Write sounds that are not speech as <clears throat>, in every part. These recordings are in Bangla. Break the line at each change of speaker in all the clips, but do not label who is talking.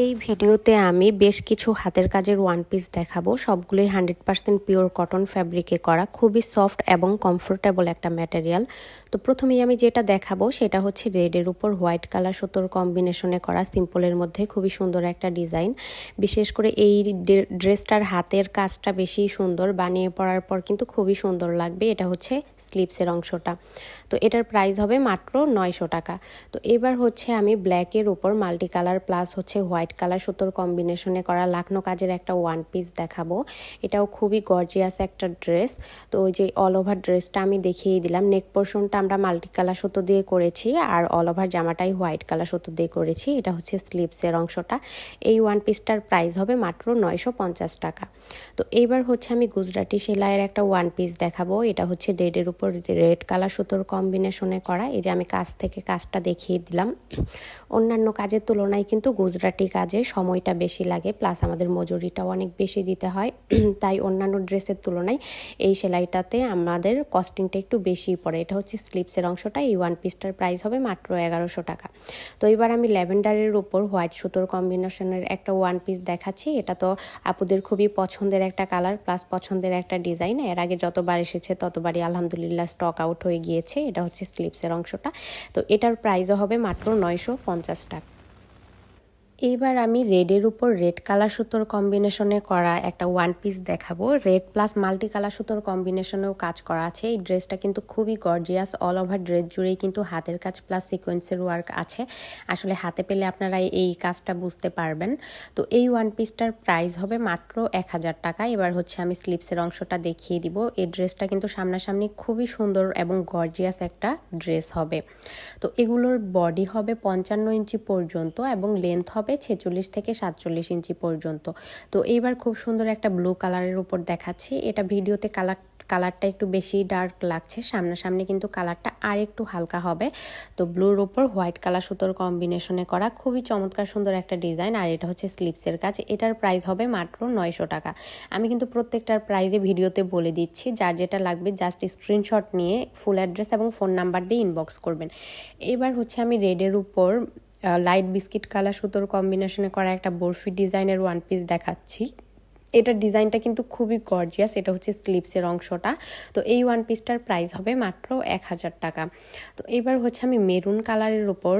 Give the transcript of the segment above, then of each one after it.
এই ভিডিওতে আমি বেশ কিছু হাতের কাজের ওয়ান পিস দেখাবো। সবগুলোই হান্ড্রেড পার্সেন্ট পিওর কটন ফ্যাব্রিকে করা, খুবই সফট এবং কমফোর্টেবল একটা ম্যাটেরিয়াল তো প্রথমেই আমি যেটা দেখাবো, সেটা হচ্ছে রেডের উপর হোয়াইট কালার সুতোর কম্বিনেশনে করা সিম্পলের মধ্যে খুবই সুন্দর একটা ডিজাইন বিশেষ করে এই ড্রেসটার হাতের কাজটা বেশি সুন্দর, বানিয়ে পড়ার পর কিন্তু খুবই সুন্দর লাগবে। এটা হচ্ছে স্লিপসের অংশটা। তো এটার প্রাইস হবে মাত্র নয়শো টাকা। তো এবার হচ্ছে আমি ব্ল্যাকের উপর মাল্টি কালার প্লাস হচ্ছে হোয়াইট কালার সুতোর কম্বিনেশনে করা লাখনো কাজের একটা ওয়ান পিস দেখাবো। এটাও খুবই গর্জিয়াস একটা ড্রেস তো ওই যে অল ওভার ড্রেসটা আমি দেখিয়ে দিলাম। নেক পোর্শনটা আমরা মাল্টি কালার সুতো দিয়ে করেছি আর অল ওভার জামাটাই হোয়াইট কালার সুতো দিয়ে করেছি। এটা হচ্ছে স্লিপসের অংশটা। এই ওয়ান পিসটার প্রাইস হবে মাত্র নয়শো পঞ্চাশ টাকা। তো এইবার হচ্ছে আমি গুজরাটি সেলাইয়ের একটা ওয়ান পিস দেখাবো। এটা হচ্ছে রেডের উপর রেড কালার সুতোর কম্বিনেশনে করা। এই যে আমি কাজ থেকে কাজটা দেখিয়ে দিলাম। অন্যান্য কাজের তুলনায় কিন্তু গুজরাটি কাজে সময়টা বেশি লাগে প্লাস আমাদের মজুরিটাও অনেক বেশি দিতে হয়। <clears throat> তাই অন্যান্য ড্রেসের তুলনায় এই সেলাইটাতে আমাদের কস্টিংটা একটু বেশি পড়ে। এটা হচ্ছে স্লিপসের অংশটা, এই ওয়ান পিসটার প্রাইস হবে মাত্র এগারোশো টাকা। তো এবার আমি ল্যাভেন্ডারের উপর হোয়াইট সুতোর কম্বিনেশনের একটা ওয়ান পিস দেখাচ্ছি। এটা তো আপুদের খুবই পছন্দের একটা কালার প্লাস পছন্দের একটা ডিজাইন এর আগে যতবার এসেছে ততবারই আলহামদুলিল্লাহ স্টক আউট হয়ে গিয়েছে। এটা হচ্ছে স্লিপসের অংশটা। তো এটার প্রাইসও হবে মাত্র নয়শো পঞ্চাশ টাকা। এইবার আমি রেডের উপর রেড কালার সুতোর কম্বিনেশনে করা একটা ওয়ান পিস দেখাবো। রেড প্লাস মাল্টি কালার সুতোর কম্বিনেশনেও কাজ করা আছে। এই ড্রেসটা কিন্তু খুবই গর্জিয়াস অল ওভার ড্রেস জুড়েই কিন্তু হাতের কাজ প্লাস সিকোয়েন্সের ওয়ার্ক আছে। আসলে হাতে পেলে আপনারা এই কাজটা বুঝতে পারবেন। তো এই ওয়ান পিসটার প্রাইস হবে মাত্র এক হাজার টাকা। এবার হচ্ছে আমি স্লিপসের অংশটা দেখিয়ে দিব। এই ড্রেসটা কিন্তু সামনাসামনি খুবই সুন্দর এবং গর্জিয়াস একটা ড্রেস হবে। তো এগুলোর বডি হবে পঞ্চান্ন ইঞ্চি পর্যন্ত এবং লেন্থ হবে হবে ছেচল্লিশ থেকে সাতচল্লিশ ইঞ্চি পর্যন্ত। তো এইবার খুব সুন্দর একটা ব্লু কালারের উপর দেখাচ্ছি। এটা ভিডিওতে কালার কালারটা একটু বেশি ডার্ক লাগছে। সামনাসামনি কিন্তু কালারটা আর একটু হালকা হবে। তো ব্লুর ওপর হোয়াইট কালার সুতোর কম্বিনেশনে করা খুবই চমৎকার সুন্দর একটা ডিজাইন আর এটা হচ্ছে স্লিপসের কাজ। এটার প্রাইস হবে মাত্র নয়শো টাকা। আমি কিন্তু প্রত্যেকটার প্রাইজে ভিডিওতে বলে দিচ্ছি। যার যেটা লাগবে জাস্ট স্ক্রিনশট নিয়ে ফুল অ্যাড্রেস এবং ফোন নাম্বার দিয়ে ইনবক্স করবেন। এবার হচ্ছে আমি রেডের উপর লাইট বিস্কিট কালার সুতোর কম্বিনেশনে করা একটা বরফি ডিজাইনের ওয়ান পিস দেখাচ্ছি। এটার ডিজাইনটা কিন্তু খুবই গর্জিয়াস এটা হচ্ছে স্লিপসের অংশটা। তো এই ওয়ান পিসটার প্রাইস হবে মাত্র এক হাজার টাকা। তো এবার হচ্ছে আমি মেরুন কালারের ওপর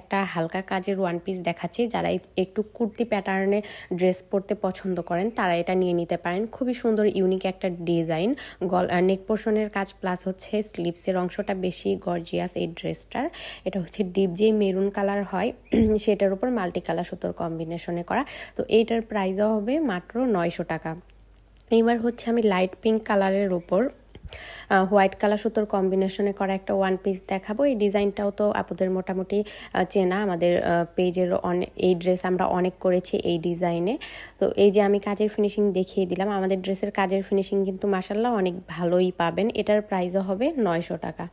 একটা হালকা কাজের ওয়ান পিস দেখাচ্ছি। যারা একটু কুর্তি প্যাটার্নে ড্রেস পরতে পছন্দ করেন, তারা এটা নিয়ে নিতে পারেন। খুবই সুন্দর ইউনিক একটা ডিজাইন গল নেক পোর্শনের কাজ প্লাস হচ্ছে স্লিপসের অংশটা বেশি গর্জিয়াস এই ড্রেসটার এটা হচ্ছে ডিপ যে মেরুন কালার হয়, <clears throat> সেটার উপর মাল্টি কালার সুতোর কম্বিনেশনে করা। তো এইটার প্রাইসও হবে মাত্র নয় নয়শো টাকা। এইবার হচ্ছে আমি লাইট পিঙ্ক কালারের ওপর হোয়াইট কালার সুতোর কম্বিনেশনে করা একটা ওয়ান পিস দেখাবো। এই ডিজাইনটাও তো আপনাদের মোটামুটি চেনা। আমাদের পেজের অনেক এই ড্রেস আমরা অনেক করেছি এই ডিজাইনে তো এই যে আমি কাজের ফিনিশিং দেখিয়ে দিলাম, আমাদের ড্রেসের কাজের ফিনিশিং কিন্তু মাসাল্লাহ অনেক ভালোই পাবেন। এটার প্রাইসও হবে নয়শো টাকা।